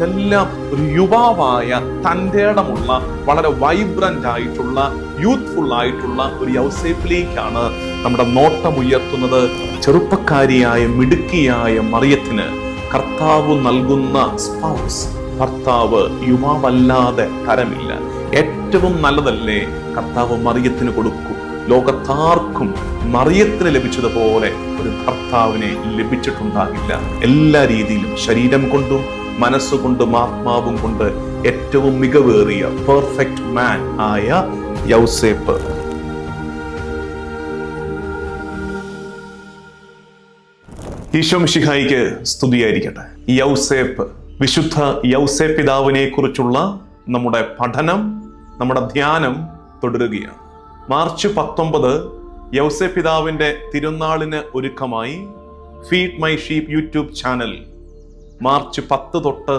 ഇതെല്ലാം ഒരു യുവാവായ തന്റെടമുള്ള വളരെ വൈബ്രന്റ് ആയിട്ടുള്ള യൂത്ത്ഫുൾ ആയിട്ടുള്ള ഒരു യൗസേപ്പിലേക്കാണ് നമ്മുടെ നോട്ടം ഉയർത്തുന്നത്. ചെറുപ്പക്കാരിയായ മിടുക്കിയായ മറിയത്തിന് കർത്താവ് നൽകുന്ന സ്പൗസ് ഭർത്താവ് യുവാവല്ലാതെ തരമില്ല. ഏറ്റവും നല്ലതല്ലേ കർത്താവ് മറിയത്തിന് കൊടുക്കും. ലോകത്താർക്കും മറിയത്തിന് ലഭിച്ചതുപോലെ ഒരു ഭർത്താവിനെ ലഭിച്ചിട്ടുണ്ടാകില്ല. എല്ലാ രീതിയിലും ശരീരം കൊണ്ടും മനസ്സുകൊണ്ടും ആത്മാവും കൊണ്ട് ഏറ്റവും മികവേറിയ പെർഫെക്റ്റ് മാൻ ആയ യൗസേപ്പ്. ഈശോ മിഷിഹായിക്ക് സ്തുതിയായിരിക്കട്ടെ. യൗസേപ്പ് വിശുദ്ധ യൗസേ പിതാവിനെ കുറിച്ചുള്ള നമ്മുടെ പഠനം നമ്മുടെ ധ്യാനം തുടരുകയാണ്. മാർച്ച് പത്തൊമ്പത് യൗസേ പിതാവിന്റെ തിരുനാളിന് ഒരുക്കമായി feed my sheep YouTube channel March പത്ത് തൊട്ട്